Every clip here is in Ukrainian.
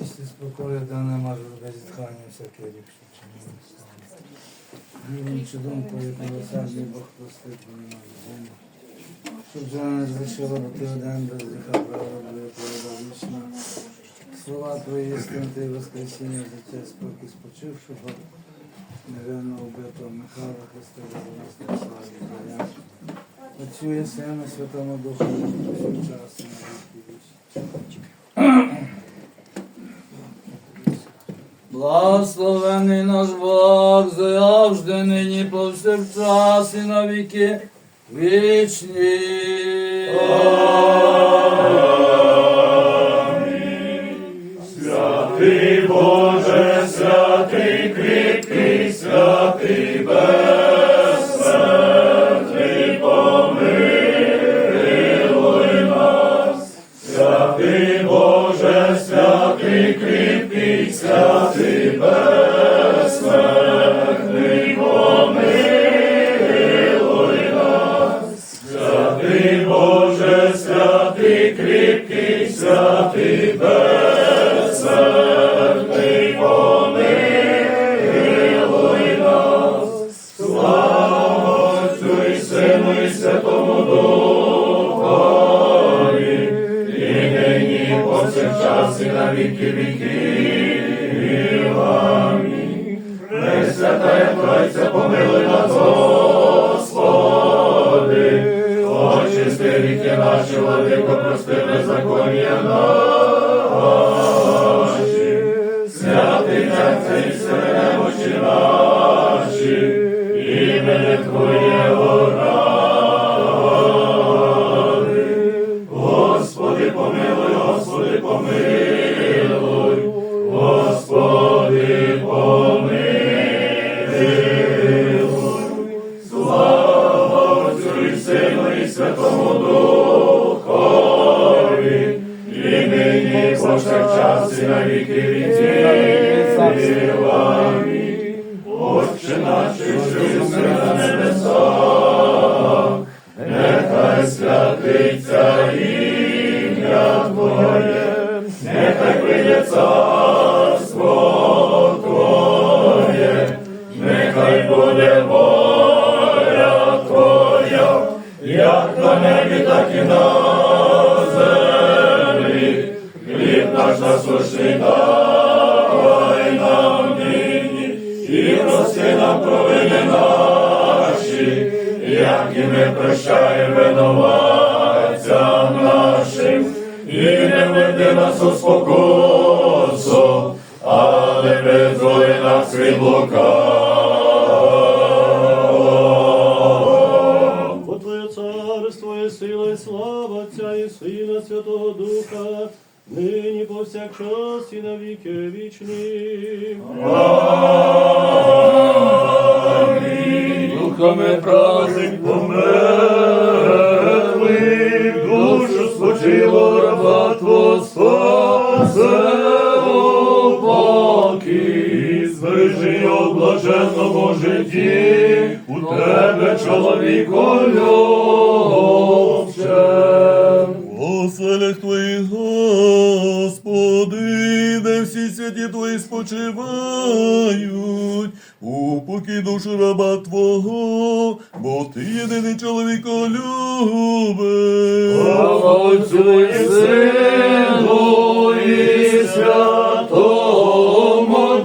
Місті спокою, де нема без зітхання всяке рік, чи думкою, милосердний Бог простить, понімає землю. Щоб вже не злишило, бо ти один без гріха правда, твоя вічна. Слова твої істини, ти воскресіння, життя, спокій, спочивши, Бог. Невинно убитого Михайла Христа, за нас славі, Богя. Отцю і Сину, Святому Духу, і на віки вічні. Благословений наш Бог, завжди нині повсякчас і на віки вічні. Святий Боже, святий Пресвятая Тройця, помилуй нас, Господи, очисти віки наші, владико, прости як на небі, так і на землі. Хліб наш насущний дай нам нині, і прости нам провини наші, як і ми прощаємо винуватцям нашим, і не веди нас у спокусу, але визволи нас від лукавого. Царство і сила, і слава Отця і Сина Святого Духа, нині повсякчас і на віки вічні. Духами праздник померли, душу спочило тебе чоловіко любче. Оселях Твоїх, Господи, де всі святі Твої спочивають, у покій душу раба Твого, бо Ти єдиний чоловіколюбець. Слава Отцю і Сину і Святому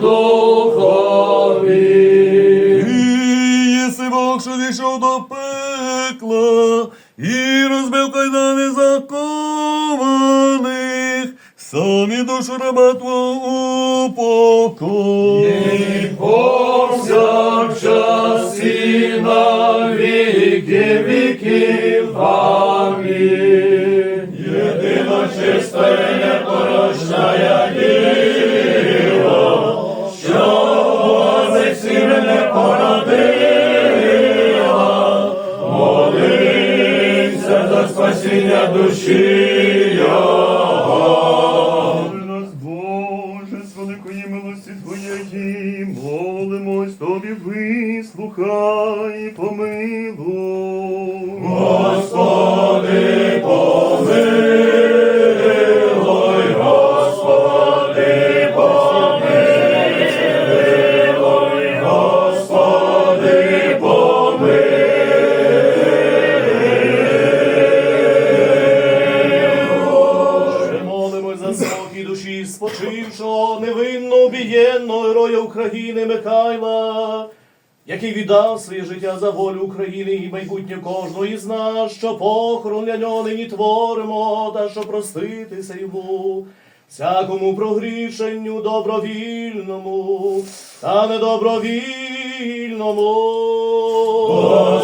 Духові. І розбив кайдани закованих, самі душу раба Твого упокой. повсякчас і на віки віків. Амінь. Єдина чиста і непорочна діва, спасіння душі його. Нас, Боже, з великої милості Твоєї, молимось Тобі, вислухай, невинно убієнного героя України Михайла, який віддав своє життя за волю України і майбутнє кожного із нас, що похорон для нього нині творимо, та що проститися йому, всякому прогрішенню добровільному та недобровільному.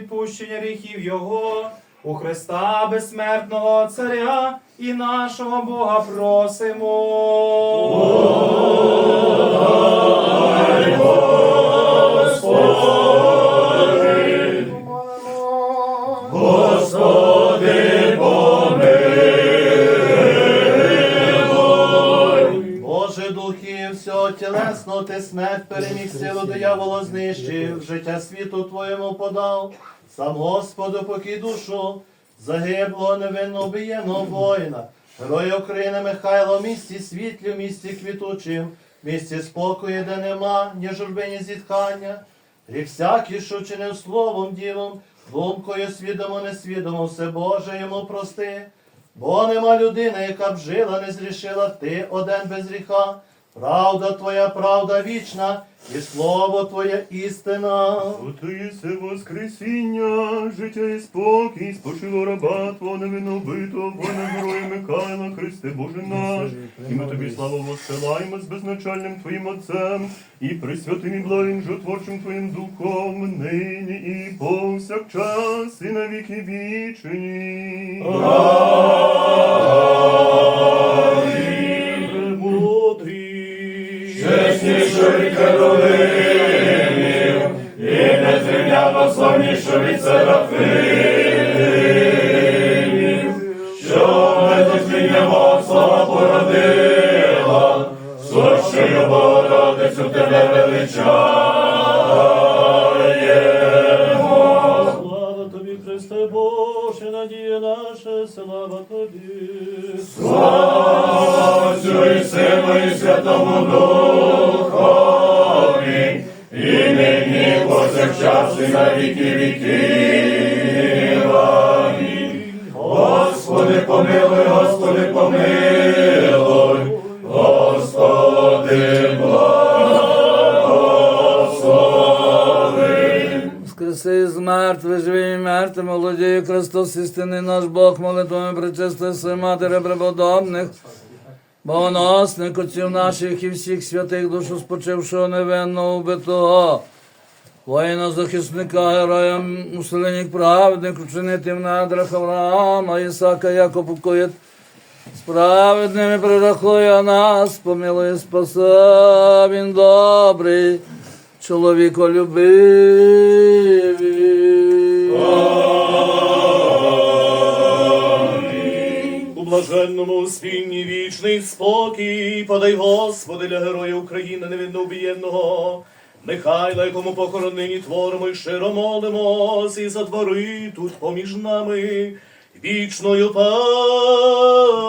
Відпущення гріхів Його, у Христа безсмертного Царя і нашого Бога просимо. Ти смерть переміг силу диявола знищив, життя світу Твоєму подав, сам Господу покій душу, загиблого невинно убієного воїна, героя України Михайла в місті світлі, в місті квітучим, в місті спокою, де нема, ні журби, ні зітхання. Гріх всякий, що чинив словом, ділом, думкою, свідомо, несвідомо, все Боже йому прости. Бо нема людини, яка б жила, не зрішила, ти один без гріха. Правда твоя, правда вічна, і слово твоє істина. Отисе воскресіння, життя і спокій, спочило раба Твого невинно вбитого, воїна героя Михайла, Христе Боже наш. І ми тобі славу воссилаємо з безначальним Твоїм Отцем, і присвятим і благим животворчим Твоїм Духом, нині і повсякчас, і на віки вічні. Премудрий. Чеснішої Керолинів, і незрівняно славнішу від серафимів, що бездочіння Бог слава породила, сущою Богородицю тебе величаємо. Віки Господи, помилуй, Господи, помилуй, Господи, благослови. Воскреси з мертвих, живі і мертві, молодію Христос, істинний наш Бог, молитвами причистої своєї Матері преподобних, богоносник отців наших і всіх святих душу спочившого невинно убитого, воїна захисника, героя мусульник праведник, учинити в надрах Авраама, Ісака, Яков укоїть, Справедними прирахує нас, помилує спаса, він добрий, чоловіколюбивий. У блаженному спільні вічний спокій, подай Господи для героя України невинно убієнного. Михайла, якому похоронені творимо і щиро молимось, і затвори тут поміж нами вічною пам'ять.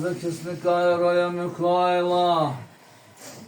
Захисника героя Михайла,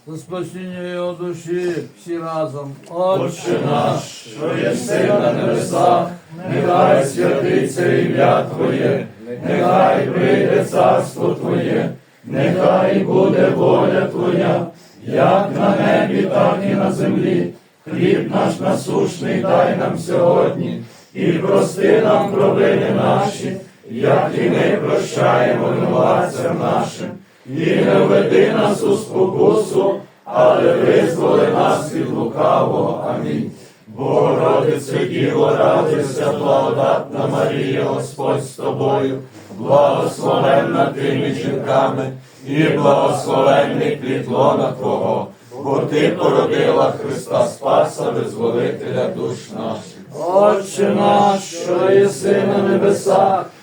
за спасіння його душі всі разом. Отче наш, що єси на небесах, нехай святиться ім'я Твоє, нехай прийде царство Твоє, нехай буде воля Твоя, як на небі, так і на землі. Хліб наш насушний дай нам сьогодні, і прости нам провини наші, як і ми прощаємо винуватцям нашим, і не введи нас у спокусу, але визволи нас від лукавого. Амінь. Богородице Діво, радуйся, благодатна Марія, Господь з тобою, благословенна ти між жінками, і благословенний плід лона Твого, бо ти породила Христа Спаса, визволителя душ наших. Отче наш, що єси на небесах,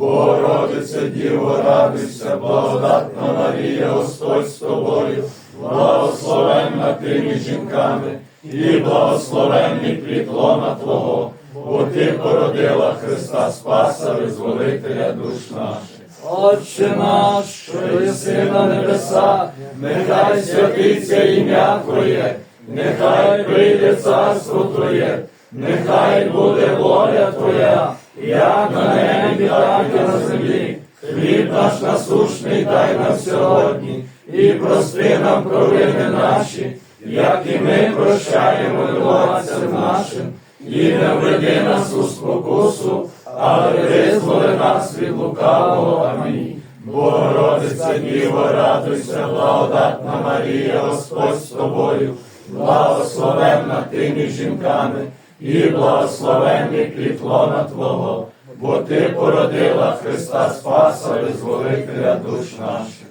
Богородице Діво, радуйся, благодатна Марія, Господь з тобою, благословенна ти між жінками, і благословенний плід лона Твого, бо ти породила Христа Спаса, визволителя душ наших. Отче наш, що єси на небесах, Нехай святиться ім'я Твоє, нехай прийде царство Твоє, нехай буде воля Твоя, як на небі, так і на землі. Хліб наш насушний дай нам сьогодні, і прости нам провини наші, як і ми прощаємо винуватцям нашим, і не введи нас у спокусу, але визволи нас від лукавого. Амінь. Богородице Діво, радуйся, благодатна Марія, Господь з тобою, благословенна ти між жінками, і благословенний плід лона Твого, бо ти породила Христа Спаса, визволителя душ наших.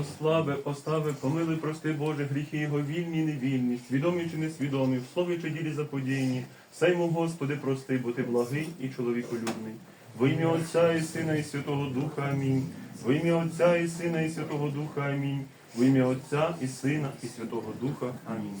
Ослаби, постави, помилуй, прости Боже, гріхи його вільні і невільні, свідомі чи несвідомі, в слові чи ділі заподіяні. Все Господи, прости, бо ти благий і чоловіколюбний. Во ім'я Отця і Сина і Святого Духа Амінь. Во ім'я Отця і Сина і Святого Духа Амінь. Во ім'я Отця і Сина і Святого Духа Амінь.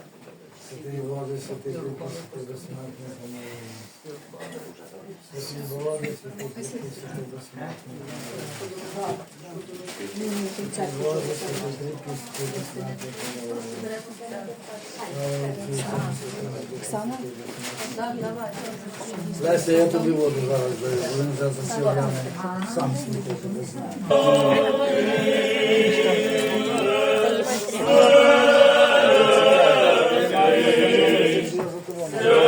Святий Боже, святий кріпкий, святий безсмертний помилуй. Святий Боже, святий кріпкий, святий безсмертний помилуй. Святий Боже, святий кріпкий, святий безсмертний помилуй. Оксана? Леся, я тобі воду зараз даю, бо він вже засів, сам слухати не знаю. Shalom.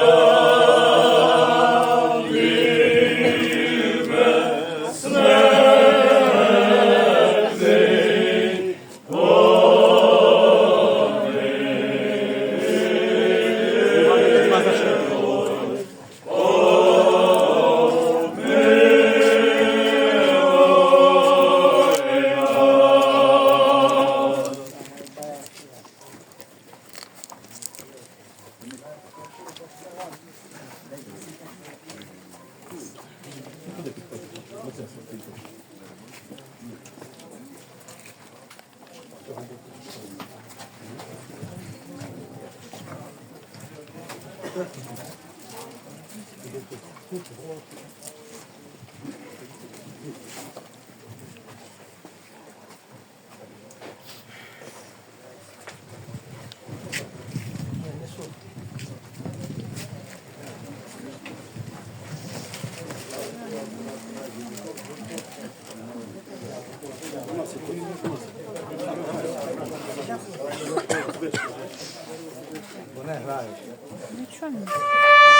Нічого не.